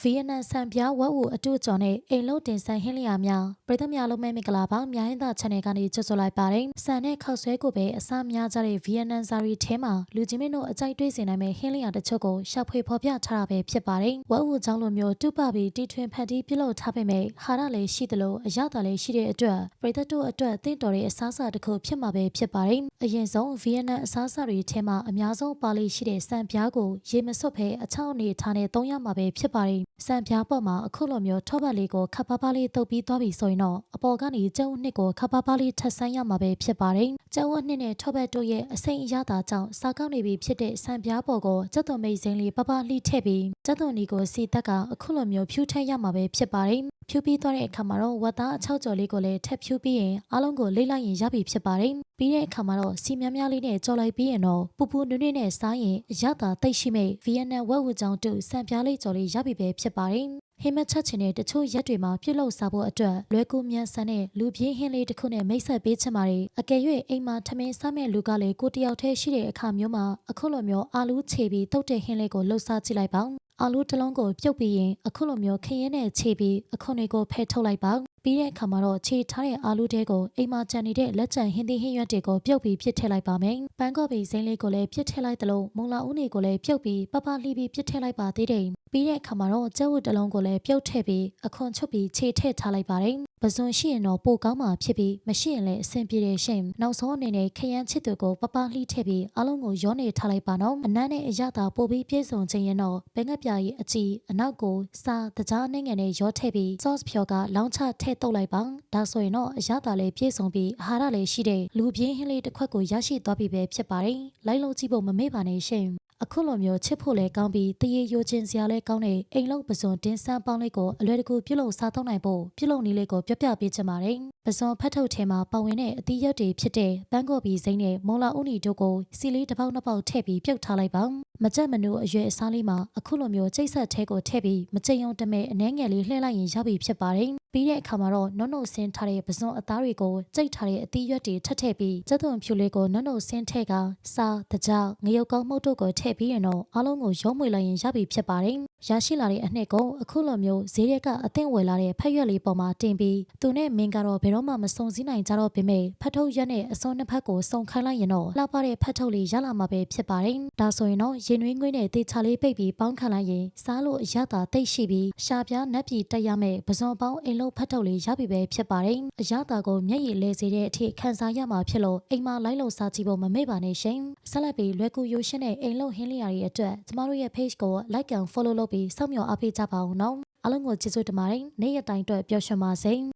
ဗီယက်နမ်ဆန်ပြားဝက်ဝူအတူကျော်နဲ့အိမ်လုံးတင်ဆန်ဟင်းလျာများပြည်သူများလုံးမဲမင်္ဂလာပါမြိုင်းသား channel ကနေကြိုဆိုလိုက်ပါတယ်ဆန်နဲ့ခောက်ဆွဲကိုပဲအစားများကြတဲ့ဗီယက်နမ်ဇာရီထဲမှာလူကြီးမင်းတို့အကြိုက်တွေးစင်နိုင်မဲ့ဟင်းလျာတချို့ကိုရှာဖွေဖော်ပြထားတာပဲဖြစ်ပါတယ်ဝက်ဝူချောင်းလိုမျိုးတူပပြီးတီထွင်ဖန်တီးပြုလုပ်ထားပေမဲ့ဟာရလည်းရှိသလိုအရသာလည်းရှိတဲ့အတွက်ပြည်သူတို့အတွက်တင့်တော်တဲ့အစားအစာတစ်ခုဖြစ်မှာပဲဖြစ်ပါတယ်အရင်ဆုံးဗီယက်နမ်အစားအစာတွေထဲမှာအများဆုံးပါလိရှိတဲ့ဆန်ပြားကိုရေမစွတ်ဖဲအချောင်းအနေထားနဲ့သုံးရမှာပဲဖြစ်ပါတယ်ဆန်ပြားပေါ်မှာအခုလိုမျိုးထောပတ်လေးကိုခပ်ပါးပါးလေးတုပ်ပြီးသွားပြီဆိုရင်တော့အပေါ်ကနေကျုံနှစ်ကိုခပ်ပါးပါးလေးထပ်ဆန်းရမှာပဲဖြစ်ပါတယ်ကျုံနှစ်နဲ့ထောပတ်တို့ရဲ့အစိမ့်အရသာကြောင့်စားကောင်းနေပြီဖြစ်တဲ့ဆန်ပြားပေါ်ကိုကျက်သွန်မိတ်စိမ်းလေးပပလှိထည့်ပြီးကျက်သွန်ဒီကိုစီတက်ကအခုလိုမျိုးဖြူထည့်ရမှာပဲဖြစ်ပါတယ်ဖြူပြီးသွားတဲ့အခါမှာတော့ဝတ်သားအချောက်ကျော်လေးကိုလည်းထပ်ဖြူပြီးရင်အားလုံးကိုလိမ့်လိုက်ရင်ရပြီဖြစ်ပါတယ်။ ပြီးတဲ့အခါမှာတော့စီများများလေးနဲ့ကြော်လိုက်ပြီးရင်တော့ပူပူနွေ့နွေ့နဲ့စားရင်အရသာတိတ်ရှိမဲ့ဗီယက်နမ်ဝက်ဝူကြောင်တူစံပြားလေးကြော်လေးရပြီပဲဖြစ်ပါတယ်။ဟိမချက်ချင်တဲ့တချို့ရက်တွေမှာပြုတ်လောက်စားဖို့အတွက်လွယ်ကူမြန်ဆန်တဲ့လူပြင်းဟင်းလေးတစ်ခုနဲ့မိတ်ဆက်ပေးချင်ပါတယ်အကယ်၍အိမ်မှာထမင်းစားမဲ့လူကလည်းကိုတယောက်တည်းရှိတဲ့အခါမျိုးမှာအခုလိုမျိုးအာလူးခြေပြီးတုတ်တဲ့ဟင်းလေးကိုလှုပ်စားကြည့်လိုက်ပါအာလူးတစ်လုံးကိုပြုတ်ပြီးရင်အခုလိုမျိုးခရင်နဲ့ခြေပြီးအခွန်တွေကိုဖယ်ထုတ်လိုက်ပါ ပြီးတဲ့အခါမှာတော့ခြေထားတဲ့အာလူးတဲကိုအိမ်မှာကြံနေတဲ့လက်ကျန်ဟင်းသီးဟင်းရွက်တွေကိုပြုတ်ပြီးပြစ်ထည့်လိုက်ပါမယ်ပန်းကော့ပီစိမ်းလေးကိုလည်းပြစ်ထည့်လိုက်သလိုမုံလာဦးနေကိုလည်းပြုတ်ပြီးပပလှီးပြီးပြစ်ထည့်လိုက်ပါသေးတယ်ပြီးတဲ့အခါမှာတော့ကျဲဝတ်တစ်လုံးကိုလည်းပြုတ်ထည့်ပြီးအခွန်ချုပ်ပြီးခြေထည့်ထားလိုက်ပါတယ် ပဇွန်ရှိရင်တော့ပိုကောင်းမှာဖြစ်ပြီးမရှိရင်လည်းအဆင်ပြေတယ်ရှင်နောက်ဆုံးအနေနဲ့ခရမ်းချစ်သူကိုပပလှီးထည့်ပြီးအားလုံးကိုရောနေထားလိုက်ပါနော်အနမ်းနဲ့အရသာပို့ပြီးပြေဆုံးခြင်းရင်တော့ဘဲငက်ပြားရဲ့အကြည့်အနောက်ကိုစာတကြားနှငယ်နဲ့ရောထည့်ပြီး sauce ဖြော်ကလောင်းချထည့်တုပ်လိုက်ပါဒါဆိုရင်တော့အရသာလည်းပြေဆုံးပြီးအာဟာရလည်းရှိတဲ့လူပြင်းဟင်းလေးတစ်ခွက်ကိုရရှိသွားပြီပဲဖြစ်ပါတယ်လိုက်လို့ကြည့်ဖို့မမေ့ပါနဲ့ရှင် အခုလိုမျိုးချစ်ဖို့လဲကောင်းပြီးတရေယိုခြင်းစရာလဲကောင်းတဲ့အိမ်လုံးပစုံတင်းဆန်းပေါင်းလေးကိုအလွယ်တကူပြုလုပ်စားသုံးနိုင်ဖို့ပြုလုပ်နည်းလေးကိုပြောပြပေးချင်ပါတယ်။ပစုံဖတ်ထုတ်ထဲမှာပါဝင်တဲ့အသီးရွက်တွေဖြစ်တဲ့ပန်းကော်ပီစိမ့်နဲ့မုံလာဦးနီတို့ကိုစီလေးတစ်ပေါက်နှစ်ပေါက်ထည့်ပြီးပြုတ်ထားလိုက်ပါ။မကြက်မနိုးအရွယ်အစားလေးမှာအခုလိုမျိုးကျိတ်ဆက်ထဲကိုထည့်ပြီးမကြိမ်ုံတမဲအနှဲငယ်လေးလှည့်လိုက်ရင်ရပြီဖြစ်ပါတယ်။ပြီးတဲ့အခါမှာတော့နုံနုံဆင်းထားတဲ့ပစုံအသားတွေကိုကြိတ်ထားတဲ့အသီးရွက်တွေထပ်ထည့်ပြီးကျက်သွန်ဖြူလေးကိုနုံနုံဆင်းထည့်ကစားတကြောင်ငရုတ်ကောင်းမှုတ်တို့ကိုထည့်ပြီးရင်တော့အားလုံးကိုရုံးမွေလိုက်ရင်ရပြီဖြစ်ပါတယ်။ရရှိလာတဲ့အနှစ်ကိုအခုလိုမျိုးဈေးရက်ကအသင့်ဝယ်လာတဲ့ဖက်ရွက်လေးပေါ်မှာတင်ပြီးသူနဲ့မင်းကတော့ဘယ်တော့မှမစုံစည်းနိုင်ကြတော့ပေမဲ့ဖတ်ထုတ်ရက်နဲ့အစွန်းနှစ်ဖက်ကိုစုံခိုင်းလိုက်ရင်တော့လှပတဲ့ဖတ်ထုတ်လေးရလာမှာပဲဖြစ်ပါတယ်။ဒါဆိုရင်တော့ရင်နှွေးငွေးနဲ့တေချာလေးပိတ်ပြီးပေါင်းခံလိုက်ရင်စားလို့အရသာတိတ်ရှိပြီးရှာပြားနက်ပြည်တက်ရမယ့်ပဇွန်ပေါင်းအိမ်လုံးဖတ်ထုတ်လေးရပြီပဲဖြစ်ပါတယ်။အရသာကိုမျက်ရည်လဲစေတဲ့အထိခံစားရမှာဖြစ်လို့အိမ်မှာလိုက်လို့စားကြည့်ဖို့မမေ့ပါနဲ့ရှင်။ဆက်လက်ပြီးလွယ်ကူရိုးရှင်းတဲ့အိမ်လုံးဟင်းလျာတွေအတွက်ကျမတို့ရဲ့ page ကို like and follow လုပ်ပြီးစောင့်မျှော်အားပေးကြပါဦးနော်။အားလုံးကိုကျေးဇူးတင်ပါတယ်။နေ့ရက်တိုင်းအတွက်ပျော်ရွှင်ပါစေ။